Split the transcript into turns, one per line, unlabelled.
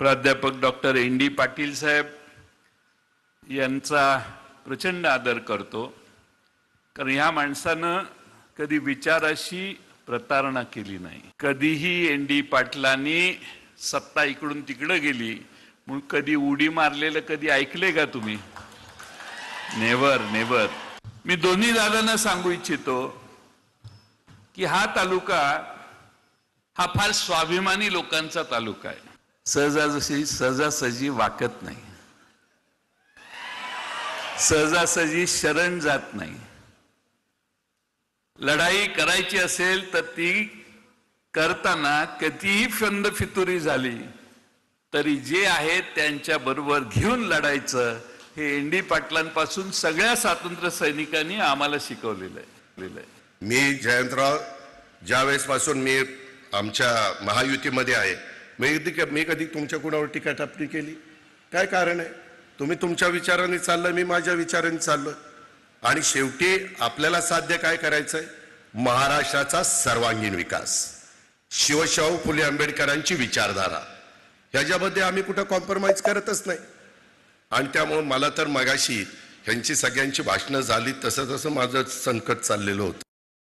प्राध्यापक doctor N D Patil साहेब यांचा प्रचंड आदर करतो. कारण ह्या माणसानं कधी विचाराशी प्रतारणा केली नाही. कधीही एन डी पाटलांनी सत्ता इकडून तिकडं गेली म्हणून कधी उडी मारलेलं कधी ऐकले का तुम्ही? नेवर नेवर मी दोन्ही दादांना सांगू इच्छितो की हा तालुका हा फार स्वाभिमानी लोकांचा तालुका आहे. सहजासहजी सहजासहजी वाकत नाही. सहजासहजी शरण जात नाही. लढाई करायची असेल तर ती करताना कितीही फंद फितुरी झाली. तरी जे आहे त्यांच्या बरोबर घेऊन लढायचं हे एन डी पाटलांपासून सगळ्या स्वातंत्र्य सैनिकांनी आम्हाला शिकवलेलं आहे.
मी जयंतराव ज्यावेळेसपासून मी आमच्या महायुतीमध्ये आहे मी कधी मी कधी तुमच्या कुणावर टीका टापणी केली? काय कारण आहे? तुम्ही तुमच्या विचाराने चाललं मी माझ्या विचाराने चाललो आणि शेवटी आपल्याला साध्य काय करायचं आहे महाराष्ट्राचा सर्वांगीण विकास. शिवशाहू फुले आंबेडकरांची विचारधारा. ह्याच्यामध्ये आम्ही कुठं कॉम्प्रोमाइज करतच नाही. आणि त्यामुळं मला तर मगाशी ह्यांची सगळ्यांची भाषणं झाली तसं तसं माझं संकट चाललेलं होतं.